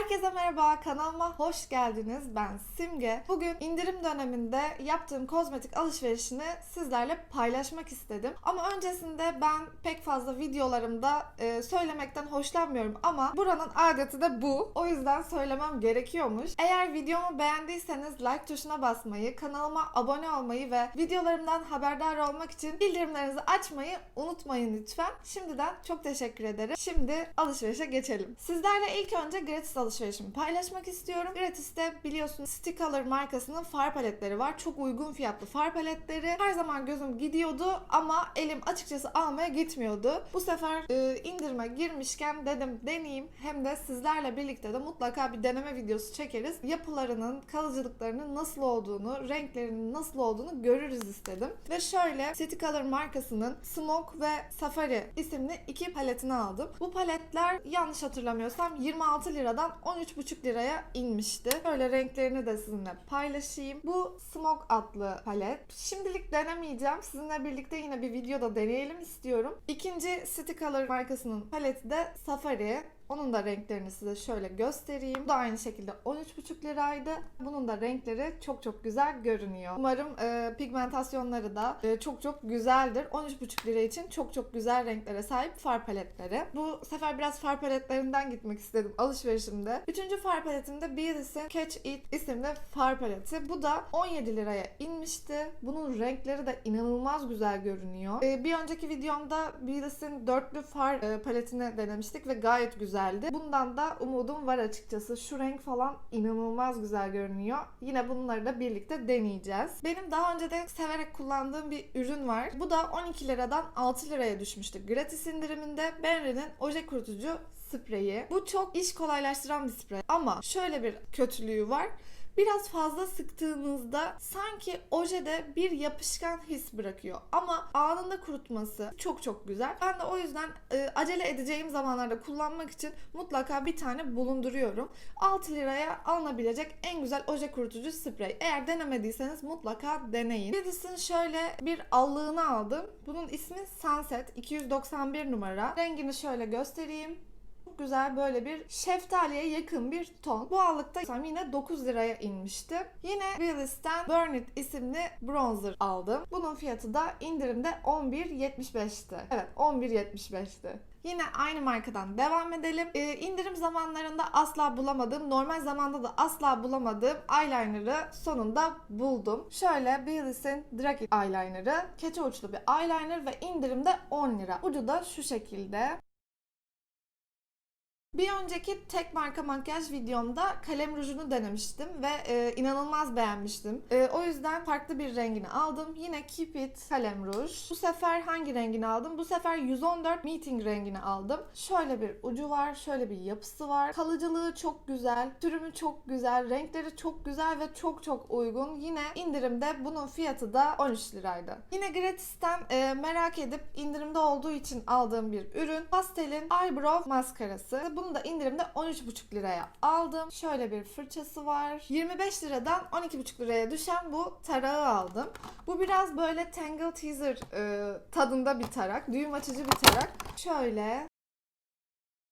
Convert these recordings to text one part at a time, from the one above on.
Herkese merhaba, kanalıma hoş geldiniz. Ben Simge. Bugün indirim döneminde yaptığım kozmetik alışverişini sizlerle paylaşmak istedim. Ama öncesinde ben pek fazla videolarımda e, söylemekten hoşlanmıyorum ama buranın adeti de bu. O yüzden söylemem gerekiyormuş. Eğer videomu beğendiyseniz like tuşuna basmayı, kanalıma abone olmayı ve videolarımdan haberdar olmak için bildirimlerinizi açmayı unutmayın lütfen. Şimdiden çok teşekkür ederim. Şimdi alışverişe geçelim. Sizlerle ilk önce gratis alışverişimi paylaşmak istiyorum. Gratis'te biliyorsunuz Sticolor markasının far paletleri var. Çok uygun fiyatlı far paletleri. Her zaman gözüm gidiyordu ama elim açıkçası almaya gitmiyordu. Bu sefer e, indirime girmişken dedim deneyeyim. Hem de sizlerle birlikte de mutlaka bir deneme videosu çekeriz. Yapılarının, kalıcılıklarının nasıl olduğunu, renklerinin nasıl olduğunu görürüz istedim. Ve şöyle Sticolor markasının Smoke ve Safari isimli iki paletini aldım. Bu paletler yanlış hatırlamıyorsam 26 liradan 13,5 liraya inmişti. Böyle renklerini de sizinle paylaşayım. Bu Smoke adlı palet. Şimdilik denemeyeceğim. Sizinle birlikte yine bir videoda deneyelim istiyorum. İkinci Sticolor markasının paleti de Safari. Onun da renklerini size şöyle göstereyim. Bu da aynı şekilde 13,5 liraydı. Bunun da renkleri çok çok güzel görünüyor. Umarım e, pigmentasyonları da e, çok çok güzeldir. 13,5 lira için çok çok güzel renklere sahip far paletleri. Bu sefer biraz far paletlerinden gitmek istedim alışverişimde. Üçüncü far paletimde Beatrice'in Catch It isimli far paleti. Bu da 17 liraya inmişti. Bunun renkleri de inanılmaz güzel görünüyor. E, bir önceki videomda Beatrice'in dörtlü far e, paletini denemiştik ve gayet güzel güzeldi. Bundan da umudum var açıkçası. Şu renk falan inanılmaz güzel görünüyor. Yine bunları da birlikte deneyeceğiz. Benim daha önce de severek kullandığım bir ürün var. Bu da 12 liradan 6 liraya düşmüştü. Gratis indiriminde Benry'nin oje kurutucu spreyi. Bu çok iş kolaylaştıran bir sprey. Ama şöyle bir kötülüğü var biraz fazla sıktığınızda sanki ojede bir yapışkan his bırakıyor. Ama anında kurutması çok çok güzel. Ben de o yüzden e, acele edeceğim zamanlarda kullanmak için mutlaka bir tane bulunduruyorum. 6 liraya alınabilecek en güzel oje kurutucu sprey. Eğer denemediyseniz mutlaka deneyin. Yedis'in şöyle bir allığını aldım. Bunun ismi Sunset 291 numara. Rengini şöyle göstereyim güzel böyle bir şeftaliye yakın bir ton. Bu allıkta yine 9 liraya inmişti. Yine Realist'ten Burn It isimli bronzer aldım. Bunun fiyatı da indirimde 11.75'ti. Evet 11.75'ti. Yine aynı markadan devam edelim. Ee, indirim zamanlarında asla bulamadığım, normal zamanda da asla bulamadığım eyeliner'ı sonunda buldum. Şöyle Baileys'in Drag eyeliner'ı. Keçe uçlu bir eyeliner ve indirimde 10 lira. Ucu da şu şekilde. Bir önceki tek marka makyaj videomda kalem rujunu denemiştim ve e, inanılmaz beğenmiştim. E, o yüzden farklı bir rengini aldım. Yine Keep It kalem ruj. Bu sefer hangi rengini aldım? Bu sefer 114 Meeting rengini aldım. Şöyle bir ucu var, şöyle bir yapısı var. Kalıcılığı çok güzel, sürümü çok güzel, renkleri çok güzel ve çok çok uygun. Yine indirimde bunun fiyatı da 13 liraydı. Yine Gratis'ten e, merak edip indirimde olduğu için aldığım bir ürün. Pastel'in Eyebrow maskarası. Bunu da indirimde 13,5 liraya aldım. Şöyle bir fırçası var. 25 liradan 12,5 liraya düşen bu tarağı aldım. Bu biraz böyle Tangle Teaser e, tadında bir tarak. Düğüm açıcı bir tarak. Şöyle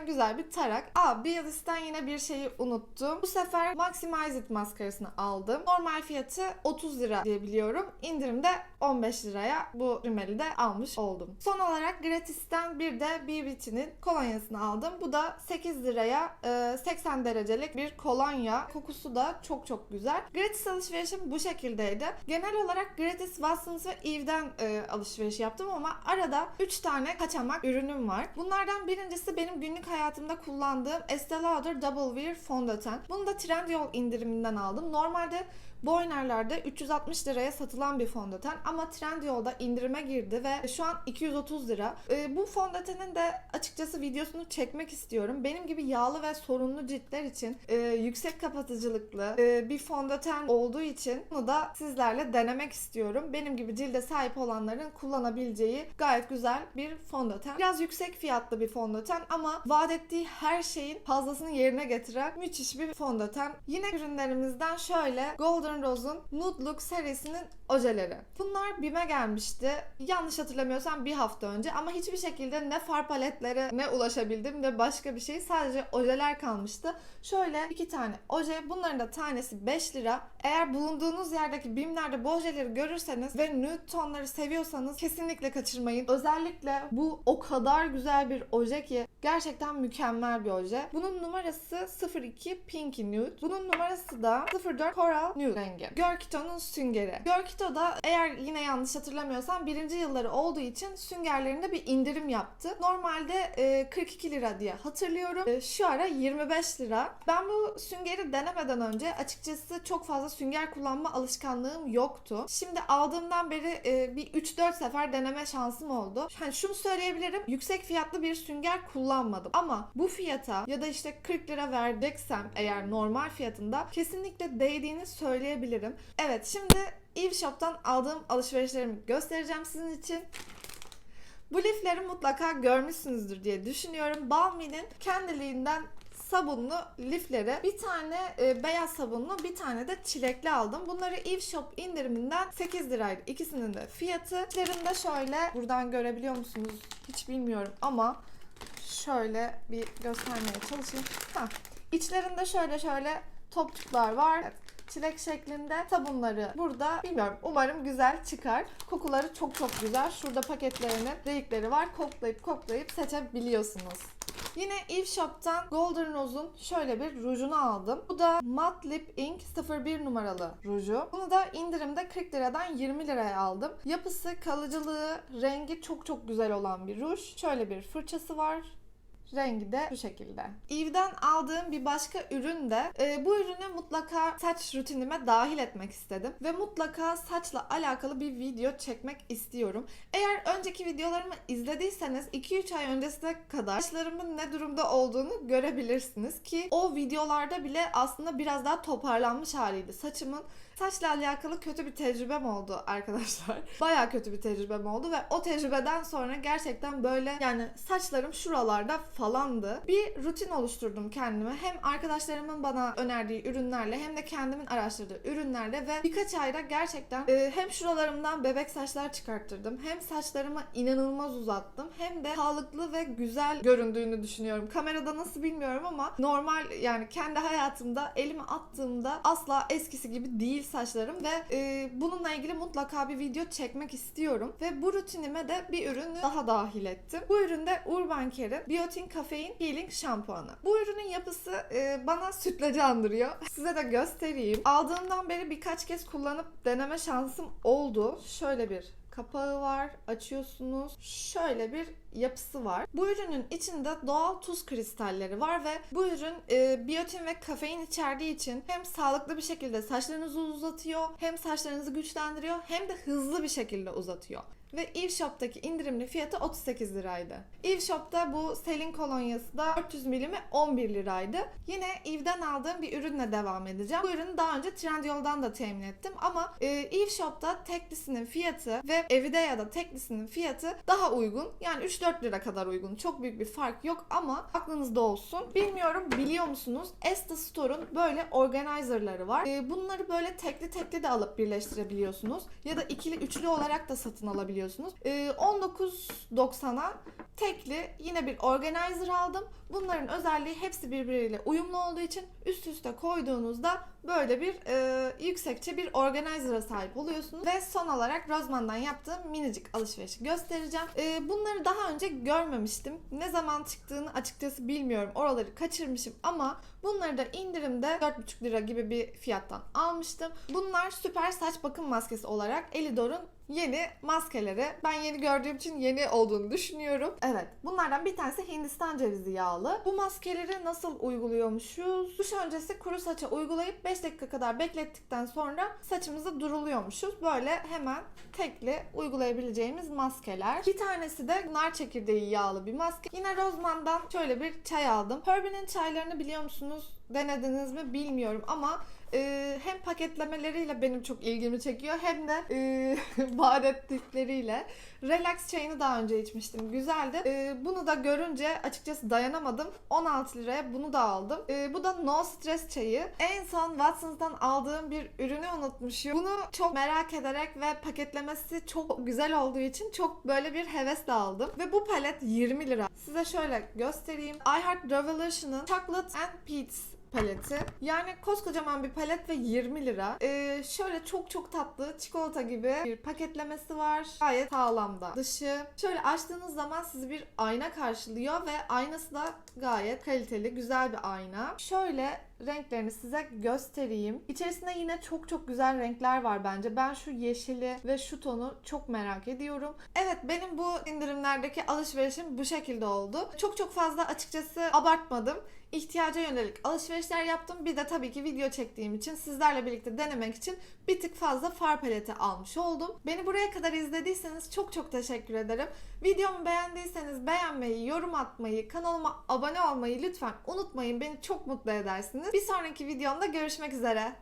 güzel bir tarak. Aa Baileys'ten yine bir şeyi unuttum. Bu sefer Maximize It maskarasını aldım. Normal fiyatı 30 lira diye biliyorum. İndirimde 15 liraya bu rimeli de almış oldum. Son olarak Gratis'ten bir de BBT'nin kolonyasını aldım. Bu da 8 liraya e, 80 derecelik bir kolonya. Kokusu da çok çok güzel. Gratis alışverişim bu şekildeydi. Genel olarak Gratis, Watsons ve Eve'den e, alışveriş yaptım ama arada 3 tane kaçamak ürünüm var. Bunlardan birincisi benim günlük hayatımda kullandığım Estee Lauder Double Wear fondöten. Bunu da Trendyol indiriminden aldım. Normalde Boyner'lerde 360 liraya satılan bir fondöten ama Trendyol'da indirime girdi ve şu an 230 lira. E, bu fondötenin de açıkçası videosunu çekmek istiyorum. Benim gibi yağlı ve sorunlu ciltler için e, yüksek kapatıcılıklı e, bir fondöten olduğu için bunu da sizlerle denemek istiyorum. Benim gibi cilde sahip olanların kullanabileceği gayet güzel bir fondöten. Biraz yüksek fiyatlı bir fondöten ama vaat ettiği her şeyin fazlasını yerine getiren müthiş bir fondöten. Yine ürünlerimizden şöyle Golden Rose'un Nude Look serisinin ojeleri. Bunlar BİM'e gelmişti. Yanlış hatırlamıyorsam bir hafta önce ama hiçbir şekilde ne far paletleri ne ulaşabildim ne başka bir şey. Sadece ojeler kalmıştı. Şöyle iki tane oje. Bunların da tanesi 5 lira. Eğer bulunduğunuz yerdeki BİM'lerde bu ojeleri görürseniz ve nude tonları seviyorsanız kesinlikle kaçırmayın. Özellikle bu o kadar güzel bir oje ki gerçekten mükemmel bir oje. Bunun numarası 02 Pinky Nude. Bunun numarası da 04 Coral Nude rengi. Görkito'nun süngeri. Görkito da eğer yine yanlış hatırlamıyorsam birinci yılları olduğu için süngerlerinde bir indirim yaptı. Normalde e, 42 lira diye hatırlıyorum. E, şu ara 25 lira. Ben bu süngeri denemeden önce açıkçası çok fazla sünger kullanma alışkanlığım yoktu. Şimdi aldığımdan beri e, bir 3-4 sefer deneme şansım oldu. Hani şunu söyleyebilirim. Yüksek fiyatlı bir sünger kullanmadım. Ama bu fiyata ya da işte 40 lira vereceksem eğer normal fiyatında kesinlikle değdiğini söyleyebilirim. Evet şimdi Eve Shop'tan aldığım alışverişlerimi göstereceğim sizin için. Bu lifleri mutlaka görmüşsünüzdür diye düşünüyorum. Balmy'nin kendiliğinden sabunlu lifleri. Bir tane e, beyaz sabunlu, bir tane de çilekli aldım. Bunları Eve Shop indiriminden 8 liraydı. İkisinin de fiyatı. İçlerinde şöyle, buradan görebiliyor musunuz hiç bilmiyorum ama şöyle bir göstermeye çalışayım. Heh. İçlerinde şöyle şöyle topçuklar var. Evet, çilek şeklinde sabunları burada. Bilmiyorum umarım güzel çıkar. Kokuları çok çok güzel. Şurada paketlerinin delikleri var. Koklayıp koklayıp seçebiliyorsunuz. Yine Eve Shop'tan Golden Rose'un şöyle bir rujunu aldım. Bu da Matte Lip Ink 01 numaralı ruju. Bunu da indirimde 40 liradan 20 liraya aldım. Yapısı, kalıcılığı, rengi çok çok güzel olan bir ruj. Şöyle bir fırçası var. Rengi de bu şekilde. Eve'den aldığım bir başka ürün de e, bu ürünü mutlaka saç rutinime dahil etmek istedim. Ve mutlaka saçla alakalı bir video çekmek istiyorum. Eğer önceki videolarımı izlediyseniz 2-3 ay öncesine kadar saçlarımın ne durumda olduğunu görebilirsiniz. Ki o videolarda bile aslında biraz daha toparlanmış haliydi. Saçımın saçla alakalı kötü bir tecrübem oldu arkadaşlar. Baya kötü bir tecrübem oldu ve o tecrübeden sonra gerçekten böyle yani saçlarım şuralarda falandı. Bir rutin oluşturdum kendime. Hem arkadaşlarımın bana önerdiği ürünlerle hem de kendimin araştırdığı ürünlerle ve birkaç ayda gerçekten e, hem şuralarımdan bebek saçlar çıkarttırdım. Hem saçlarımı inanılmaz uzattım. Hem de sağlıklı ve güzel göründüğünü düşünüyorum. Kamerada nasıl bilmiyorum ama normal yani kendi hayatımda elimi attığımda asla eskisi gibi değil saçlarım ve e, bununla ilgili mutlaka bir video çekmek istiyorum. Ve bu rutinime de bir ürünü daha dahil ettim. Bu ürün de Urban Care'in Biotin Kafein Healing Şampuanı. Bu ürünün yapısı e, bana sütlacı andırıyor. Size de göstereyim. Aldığımdan beri birkaç kez kullanıp deneme şansım oldu. Şöyle bir kapağı var. Açıyorsunuz. Şöyle bir yapısı var. Bu ürünün içinde doğal tuz kristalleri var ve bu ürün e, biyotin ve kafein içerdiği için hem sağlıklı bir şekilde saçlarınızı uzatıyor, hem saçlarınızı güçlendiriyor, hem de hızlı bir şekilde uzatıyor. Ve Eve Shop'taki indirimli fiyatı 38 liraydı. Eve Shop'ta bu Selin kolonyası da 400 milimi 11 liraydı. Yine Eve'den aldığım bir ürünle devam edeceğim. Bu ürünü daha önce Trendyol'dan da temin ettim ama e, Eve Shop'ta teklisinin fiyatı ve Evide ya da teklisinin fiyatı daha uygun. Yani 3-4 lira kadar uygun. Çok büyük bir fark yok ama aklınızda olsun. Bilmiyorum biliyor musunuz? Esta Store'un böyle organizerları var. E, bunları böyle tekli tekli de alıp birleştirebiliyorsunuz. Ya da ikili üçlü olarak da satın alabiliyorsunuz. E, 19.90'a tekli yine bir organizer aldım. Bunların özelliği hepsi birbiriyle uyumlu olduğu için üst üste koyduğunuzda böyle bir e, yüksekçe bir organizer'a sahip oluyorsunuz. Ve son olarak Rozman'dan yaptığım minicik alışverişi göstereceğim. E, bunları daha önce görmemiştim. Ne zaman çıktığını açıkçası bilmiyorum. Oraları kaçırmışım ama bunları da indirimde 4,5 lira gibi bir fiyattan almıştım. Bunlar süper saç bakım maskesi olarak Elidor'un yeni maskeleri. Ben yeni gördüğüm için yeni olduğunu düşünüyorum. Evet. Bunlardan bir tanesi Hindistan cevizi yağlı. Bu maskeleri nasıl uyguluyormuşuz? Duş öncesi kuru saça uygulayıp 5 dakika kadar beklettikten sonra saçımızı duruluyormuşuz. Böyle hemen tekli uygulayabileceğimiz maskeler. Bir tanesi de nar çekirdeği yağlı bir maske. Yine Rozman'dan şöyle bir çay aldım. Herbie'nin çaylarını biliyor musunuz? Denediniz mi bilmiyorum ama e, hem paketlemeleriyle benim çok ilgimi çekiyor hem de e, vaat ettikleriyle. Relax çayını daha önce içmiştim. Güzeldi. E, bunu da görünce açıkçası dayanamadım. 16 liraya bunu da aldım. E, bu da No Stress çayı. En son Watson's'tan aldığım bir ürünü unutmuşum. Bunu çok merak ederek ve paketlemesi çok güzel olduğu için çok böyle bir hevesle aldım. Ve bu palet 20 lira. Size şöyle göstereyim. I Heart Revolution'ın Chocolate and Peats paleti. Yani koskocaman bir palet ve 20 lira. Ee, şöyle çok çok tatlı çikolata gibi bir paketlemesi var. Gayet sağlamda. Dışı şöyle açtığınız zaman sizi bir ayna karşılıyor ve aynası da gayet kaliteli, güzel bir ayna. Şöyle renklerini size göstereyim. İçerisinde yine çok çok güzel renkler var bence. Ben şu yeşili ve şu tonu çok merak ediyorum. Evet benim bu indirimlerdeki alışverişim bu şekilde oldu. Çok çok fazla açıkçası abartmadım ihtiyaca yönelik alışverişler yaptım. Bir de tabii ki video çektiğim için sizlerle birlikte denemek için bir tık fazla far paleti almış oldum. Beni buraya kadar izlediyseniz çok çok teşekkür ederim. Videomu beğendiyseniz beğenmeyi, yorum atmayı, kanalıma abone olmayı lütfen unutmayın. Beni çok mutlu edersiniz. Bir sonraki videomda görüşmek üzere.